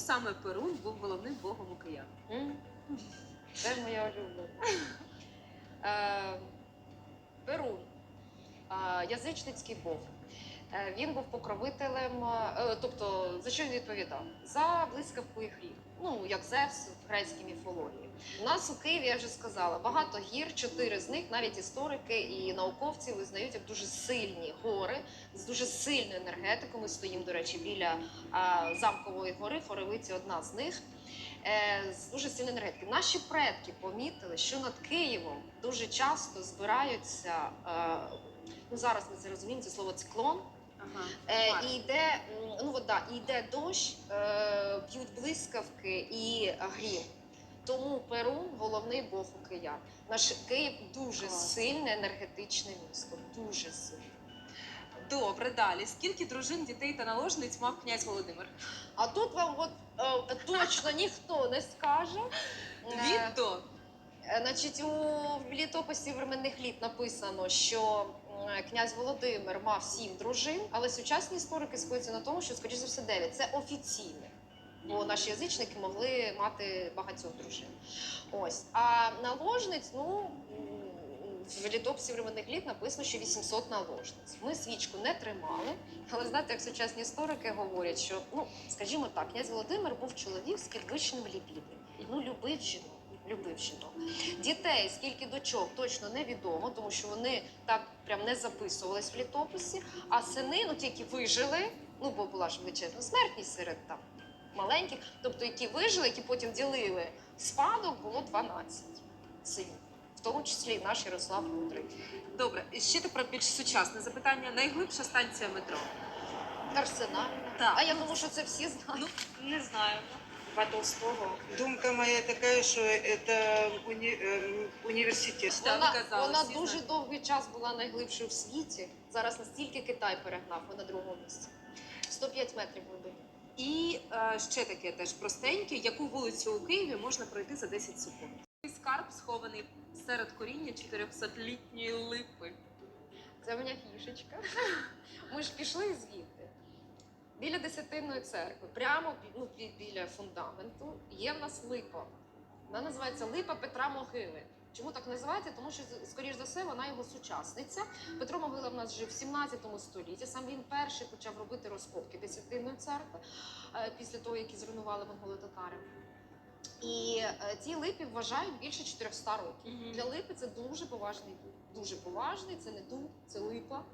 саме Перун був головним богом у киян? М? Це моя улюблена. Е, Перун, язичницький бог. Е, Він був покровителем, е, тобто за що він відповідав? За блискавку і гріх. Ну, як Зевс в грецькій міфології. У нас у Києві, я вже сказала, багато гір, чотири з них, навіть історики і науковці визнають як дуже сильні гори з дуже сильною енергетикою. Ми стоїмо, до речі, біля а, замкової гори, Хоревиці одна з них. Е, з дуже сильною енергетикою. Наші предки помітили, що над Києвом дуже часто збираються. Е, ну зараз ми це розуміємо, це слово циклон. Ага. Е, і йде, ну от, да, і йде дощ, е, б'ють блискавки і грім. Тому Перун головний бог у киян. Наш Київ дуже Клас. сильне енергетичне місто. Дуже сильне. Добре, далі. Скільки дружин, дітей та наложниць мав князь Володимир? А тут вам от, е, точно ніхто не скаже. Е, до. Е, Значить, у літописі временних літ написано, що князь Володимир мав сім дружин, але сучасні історики сходяться на тому, що, скоріш за все, дев'ять. Це офіційне. Бо наші язичники могли мати багатьох дружин. Ось. А наложниць, ну в літописі временних літ написано, що 800 наложниць. Ми свічку не тримали, але знаєте, як сучасні історики говорять, що ну, скажімо так, князь Володимир був чоловік з підвищеним лібідом. Ну, любив жінок. Любив жінок. Дітей, скільки дочок, точно невідомо, тому що вони так прям не записувались в літописі. А сини, ну ті, які вижили, ну бо була ж величезна смертність серед там маленьких, тобто які вижили, які потім ділили спадок, було 12 синів, в тому числі і наш Ярослав Мудрий. Добре, і ще тепер більш сучасне запитання. Найглибша станція метро. Арсенальна. Так. А я думаю, що це всі знають. Ну, не знаю. Толстого. Думка моя такая, что это уни- эм, университет. Так, Вона, вона дуже довгий час була найглибшою в світі. Зараз настільки Китай перегнав, ми на другому місці. 105 метрів глибини. І е, ще таке теж простеньке. Яку вулицю у Києві можна пройти за 10 секунд? Скарб схований серед коріння 400-літньої липи. Це моя фішечка. Ми ж пішли звідти. Біля десятинної церкви, прямо ну, біля фундаменту, є в нас липа. Вона називається Липа Петра Могили. Чому так називається? Тому що, скоріш за все, вона його сучасниця. Петро Могила в нас жив в 17 столітті. Сам він перший почав робити розкопки десятинної церкви е, після того, як зруйнували монголо-татари. І е, ці липі вважають більше 400 років. Для липи це дуже поважний дуб. Дуже поважний, це не дуб, це липа.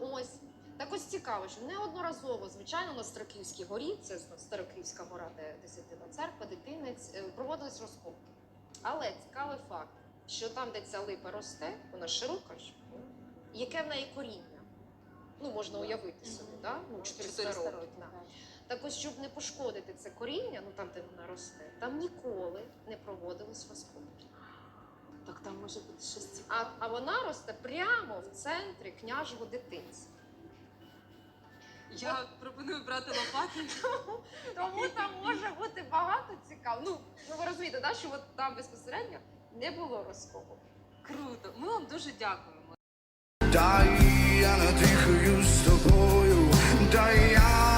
Ось. Так ось цікаво, що неодноразово, звичайно, на Староківській горі, це Староківська гора, де десятина церква, дитинець, е, проводились розкопки. Але цікавий факт, що там, де ця липа росте, вона широка яке в неї коріння. Ну, можна уявити собі, да? ну, 400, років. да. Так ось, щоб не пошкодити це коріння, ну там, де вона росте, там ніколи не проводились розкопки. Так там може бути щось А, цікаве. а вона росте прямо в центрі княжого дитинця. Я пропоную брати лопати. Тому там може бути багато цікавого. Ну, ну ви розумієте, да, що от там безпосередньо не було розкопу. Круто. Ми вам дуже дякуємо. Дай я надихаю з тобою, дай мріюсь,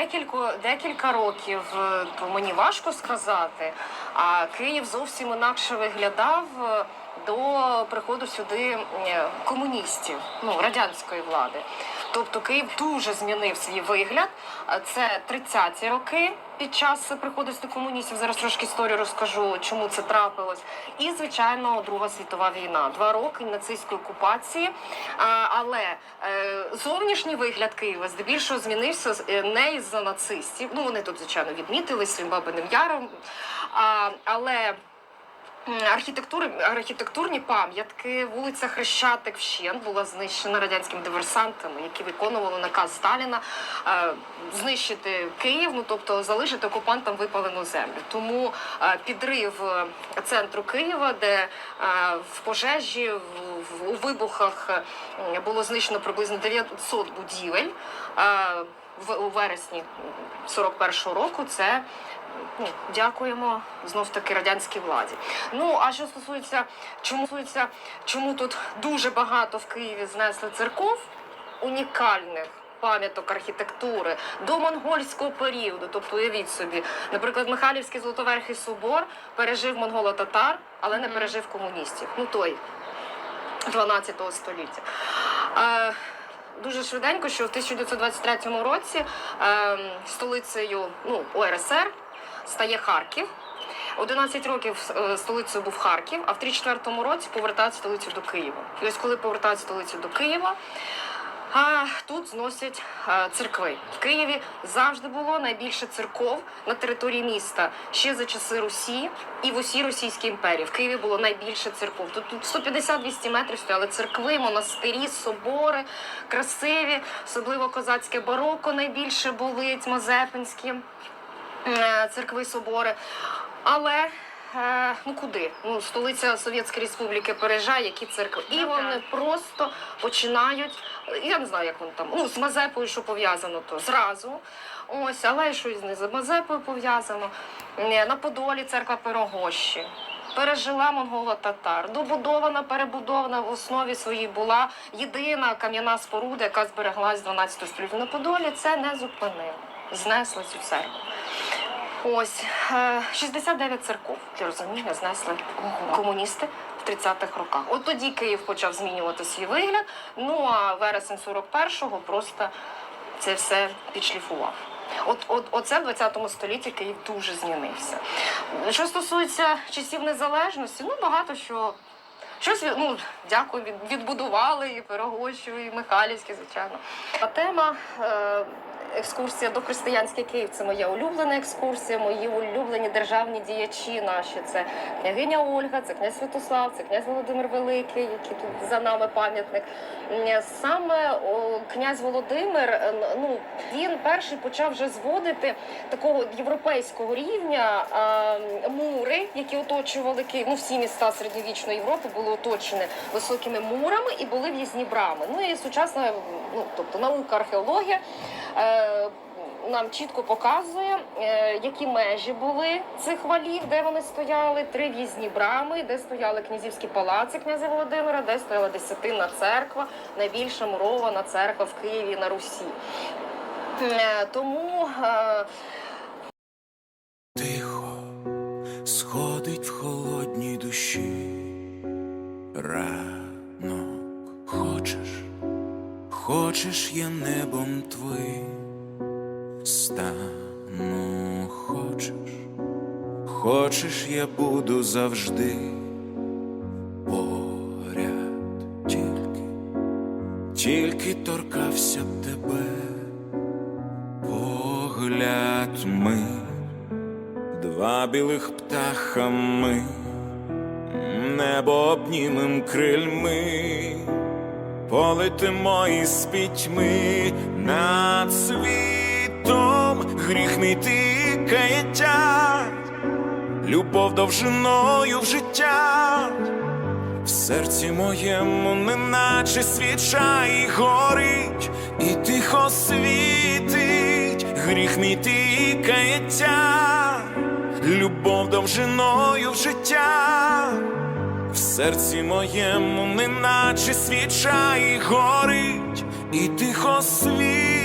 плані декілька, декілька років, е, то мені важко сказати. А Київ зовсім інакше виглядав е, до приходу сюди е, комуністів, ну, радянської влади. Тобто Київ дуже змінив свій вигляд. Це 30-ті роки під час приходу до комуністів. Зараз трошки історію розкажу, чому це трапилось. І звичайно, Друга світова війна. Два роки нацистської окупації. Але е, зовнішній вигляд Києва здебільшого змінився е, не із-за нацистів. Ну вони тут звичайно відмітили своїм бабиним яром. Але Архітектури, архітектурні пам'ятки, вулиця Хрещатик вщент була знищена радянськими диверсантами, які виконували наказ Сталіна е, знищити Київ, ну тобто залишити окупантам випалену землю. Тому е, підрив е, центру Києва, де е, в пожежі, в, в- у вибухах е, було знищено приблизно 900 будівель. е, в у вересні 41-го року це ну, дякуємо знов таки радянській владі. Ну а що стосується, чому стосується, чому тут дуже багато в Києві знесли церков унікальних. Пам'яток архітектури до монгольського періоду, тобто уявіть собі, наприклад, Михайлівський Золотоверхий собор пережив монголо-татар, але не пережив комуністів. Ну той 12 століття. Е, дуже швиденько, що в 1923 році е, столицею ну, УРСР стає Харків. 11 років е, столицею був Харків, а в 34-му році повертають столицю до Києва. І ось коли повертають столицю до Києва, а тут зносять е, церкви. В Києві завжди було найбільше церков на території міста ще за часи Русі і в усій Російській імперії. В Києві було найбільше церков. Тут, тут 150-200 метрів стояли церкви, монастирі, собори, красиві, особливо козацьке бароко найбільше були, Мазепинські церкви, собори. Але е, ну куди? Ну, столиця Совєтської Республіки переїжджає, які церкви. І Ну, вони просто починають. Я не знаю, як вони там. Ну, з Мазепою, що пов'язано, то зразу. Ось, але що із не з Мазепою пов'язано. Е, На Подолі церква Пирогощі. Пережила монголо-татар, добудована, перебудована в основі своїй була єдина кам'яна споруда, яка збереглась з 12 століття. На Подолі це не зупинило. Знесли цю церкву. Ось е, 69 церков для розуміння знесли комуністи в 30-х роках. От тоді Київ почав змінювати свій вигляд. Ну а вересень 41-го просто це все підшліфував. От, от, оце в 20 столітті Київ дуже змінився. Що стосується часів незалежності, ну багато що. Щось ну, дякую, від, відбудували і Пирогощу, і Михайлівське, звичайно. А тема е, екскурсія до християнський Київ це моя улюблена екскурсія, мої улюблені державні діячі наші. Це княгиня Ольга, це князь Святослав, це князь Володимир Великий, який тут за нами пам'ятник. Е, Саме о, князь Володимир, е, ну він перший почав вже зводити такого європейського рівня е, мури, які оточували Київ. Ну, всі міста середньовічної Європи були оточені високими мурами і були в'їзні брами. Ну і сучасна, ну тобто наука, археологія. Нам чітко показує, е, які межі були цих валів, де вони стояли, три в'їзні брами, де стояли князівські палаци князя Володимира, де стояла десятинна церква, найбільша мурована церква в Києві на Русі. Е, Тому е, Тихо сходить в холодній душі. Ранок хочеш, хочеш я небом твоїм стану, хочеш, хочеш, я буду завжди поряд. Тільки, торкався б тебе, погляд ми. Два білих птаха ми, небо обнімем крильми, полетимо із пітьми над світом, гріх мій ти любов довжиною в життя, в серці моєму, неначе свіча і горить, і тихо світить, гріх мій ти любов довжиною в життя, в серці моєму, неначе свіча і горить, і тихо світить.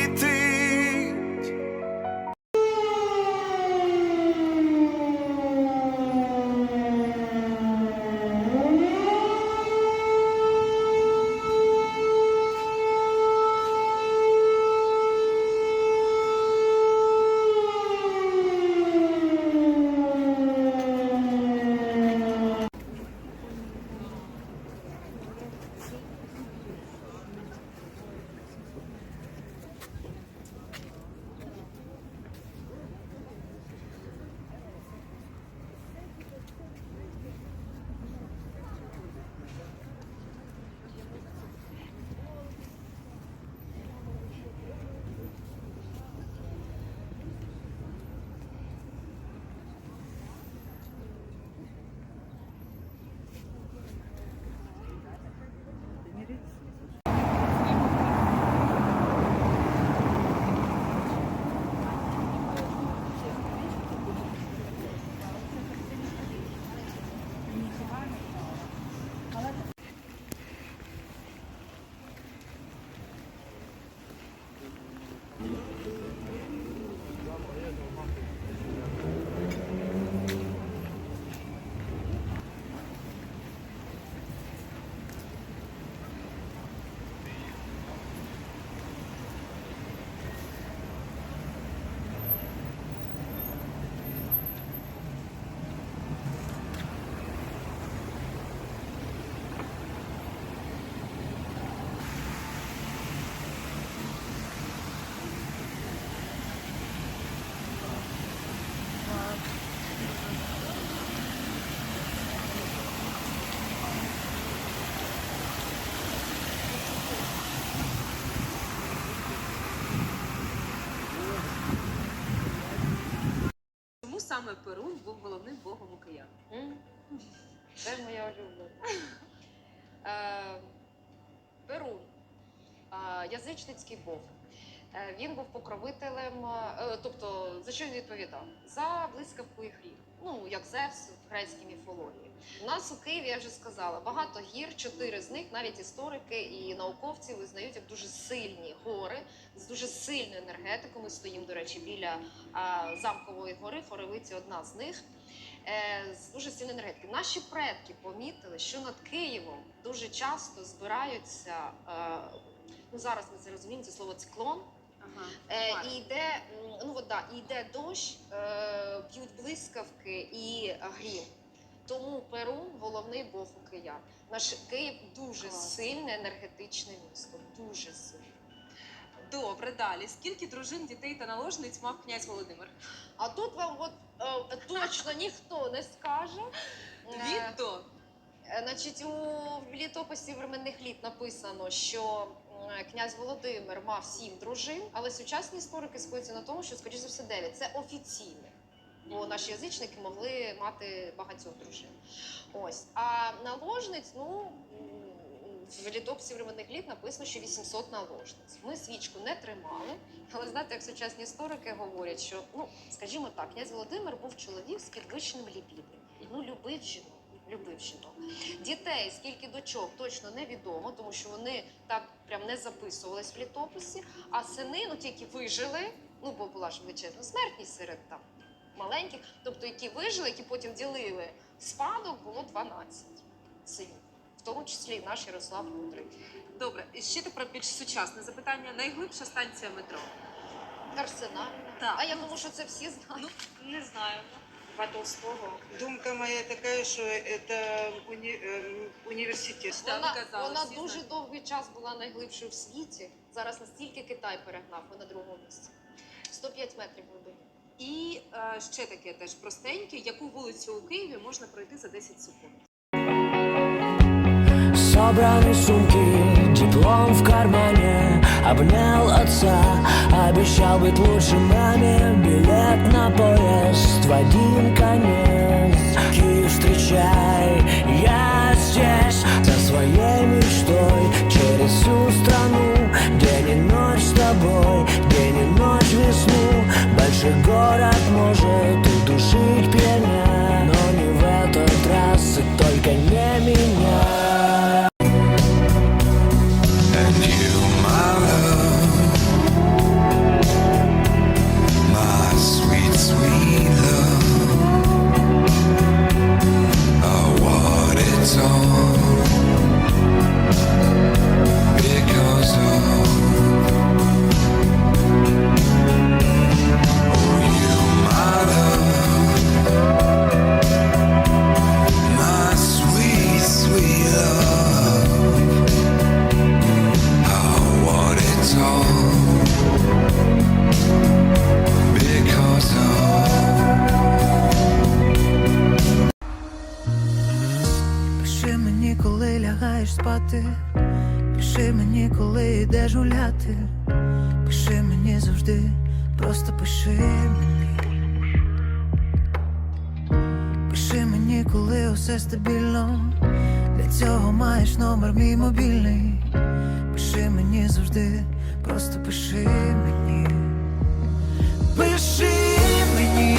Перун був головним богом у киян? Це моя улюблена. Е, Перун, е, язичницький бог. Е, Він був покровителем, е, тобто за що він відповідав? За блискавку і гріх. Ну, як Зевс в грецькій міфології. У нас у Києві, я вже сказала, багато гір, чотири з них навіть історики і науковці визнають як дуже сильні гори з дуже сильною енергетикою. Ми стоїмо, до речі, біля а, замкової гори. Форевиці одна з них. Е, з дуже сильною енергетикою. Наші предки помітили, що над Києвом дуже часто збираються. Е, ну зараз ми це розуміємо, це слово циклон. Ага. Е, і йде, ну от, да, і йде дощ, е, б'ють блискавки і грім. Тому Перун головний бог у киян. Наш Київ дуже Клас. сильне енергетичне місто. Дуже сильне. Добре, далі. Скільки дружин, дітей та наложниць мав князь Володимир? А тут вам от, е, точно ніхто не скаже. Е, Від до. Е, Значить, у літописі временних літ написано, що князь Володимир мав сім дружин, але сучасні історики сходяться на тому, що, скоріше за все, дев'ять. Це офіційне. Бо наші язичники могли мати багатьох дружин. Ось. А наложниць, ну в літописі временних літ написано, що 800 наложниць. Ми свічку не тримали, але знаєте, як сучасні історики говорять, що ну, скажімо так, князь Володимир був чоловік з підвищеним ліпідом. Ну, любив жінок. Любив жінок. Дітей, скільки дочок, точно невідомо, тому що вони так прям не записувались в літописі. А сини, ну ті, які вижили, ну бо була ж величезна смертність серед там маленьких, тобто які вижили, які потім ділили спадок, було 12 синів, в тому числі і наш Ярослав Мудрий. Добре, і ще тепер більш сучасне запитання. Найглибша станція метро. Арсенальна. Так. А я думаю, що це всі знають. Ну, не знаю. Толстого. Думка моя такая, что это уни- эм, университет. Так, Вона, казали, вона всі дуже знають. довгий час була найглибшою в світі. Зараз настільки Китай перегнав, ми на другому місці. 105 метрів глибини. І е, ще таке теж простеньке, яку вулицю у Києві можна пройти за 10 секунд. Собраны сумки, диплом в кармане Обнял отца, обещал быть лучшим маме Билет на поезд в один конец it's on пиши мені, коли йдеш гуляти, пиши мені завжди, просто пиши мені. Пиши мені, коли усе стабільно. Для цього маєш номер мій мобільний. Пиши мені завжди, просто пиши мені. Пиши мені,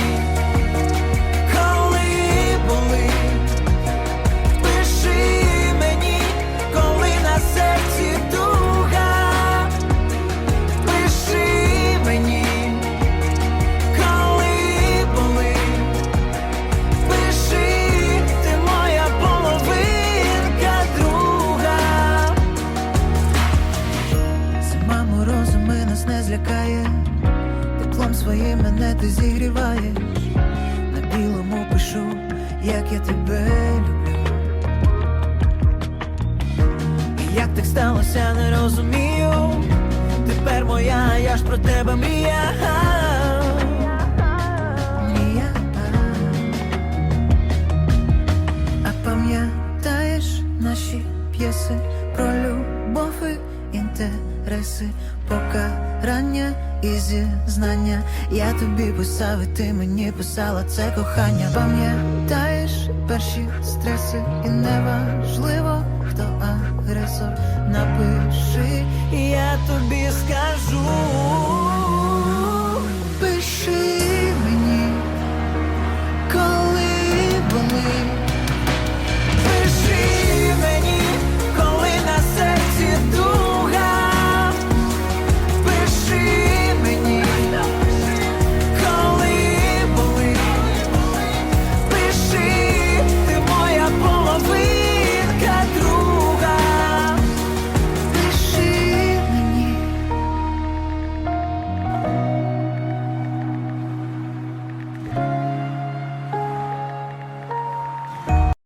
Я тобі писав, і ти мені писала це кохання. Пам'ятаєш перші стреси, і неважливо, хто агресор. Напиши, я тобі скажу.